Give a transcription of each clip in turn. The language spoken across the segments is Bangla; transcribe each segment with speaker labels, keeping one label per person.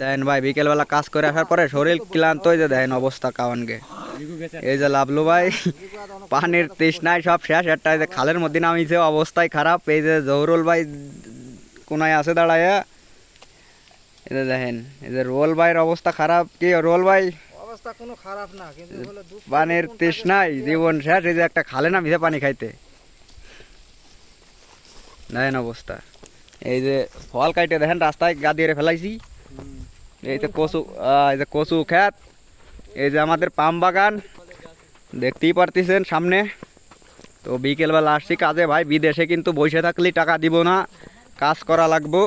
Speaker 1: দেন ভাই বিকেলবেলা কাজ করে আসার পরে শরীর ক্লান্ত হয়ে দেন অবস্থা কাওয়ানকে। এই যে লাভলু ভাই পানির তৃষ্ণায় সব শেষ। একটা যে খালের মধ্যে নামিছে অবস্থায় খারাপ। এই যে জহরুল ভাই কোনায় আছে দাঁড়ায়া। এই যে দেখেন এই যে রোল ভাইয়ের অবস্থা খারাপ। কি রোল ভাই?
Speaker 2: অবস্থা কোনো খারাপ না কিন্তু
Speaker 1: পানির তৃষ্ণায় জীবন শেষ। এই যে একটা খালে নামিছে পানি খাইতে। দেখেন অবস্থা। এই যে ফল কাইটে দেখেন রাস্তায় গা দিয়ে ফেলাইছি। এই যে কচু এই যে কচু খ্যাত এই যে আমাদের পাম বাগান, দেখতেই পারতেছেন সামনে। তো বিকেলবেলা আসছি কাজে ভাই, বিদেশে কিন্তু বসে থাকলে টাকা দিব না, কাজ করা লাগবো।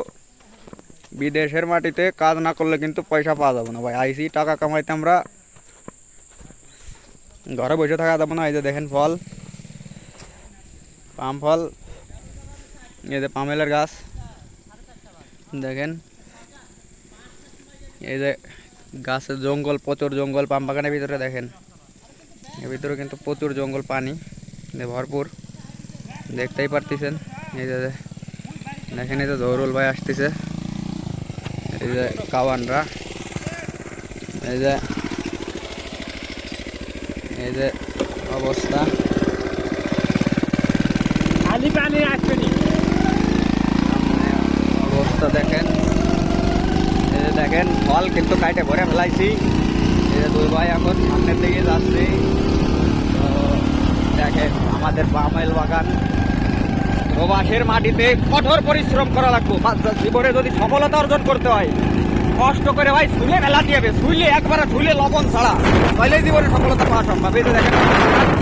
Speaker 1: বিদেশের মাটিতে কাজ না করলে কিন্তু পয়সা পাওয়া যাবে না ভাই, আইসি টাকা কামাইতে আমরা। ঘরে বসে থাকা যাবে না, এই যে দেখেন ফল। পাম ফল, এই যে পামেলের গাছ, দেখেন। এই যে গাছের জঙ্গল প্রচুর জঙ্গল পাম বাগানের ভিতরে দেখেন। এর ভিতরে কিন্তু প্রচুর জঙ্গল পানি ভরপুর। দেখতেই পারতেছেন। এই যে দেখেন এই যে জহরুল ভাই আসতেছে। এই যে কাওয়ানরা। এই যে এই যে অবস্থা।
Speaker 2: খালি পানি আসবে
Speaker 1: অবস্থা দেখেন। দেখেন, ফল কিন্তু কাইটে ভরে ফেলাইছি। যে দুই ভাই এখন সামনের দিকে যাচ্ছি। তো দেখেন, আমাদের বামাইল বাগান। প্রবাসের মাটিতে কঠোর পরিশ্রম করা লাগবে। জীবনে যদি সফলতা অর্জন করতে হয়, কষ্ট করে ভাই শুলে ফেলাতে হবে শুলে একবারে শুলে লবণ ছাড়া। তাহলে জীবনে সফলতা পাওয়া সম্ভব। এই দেখেন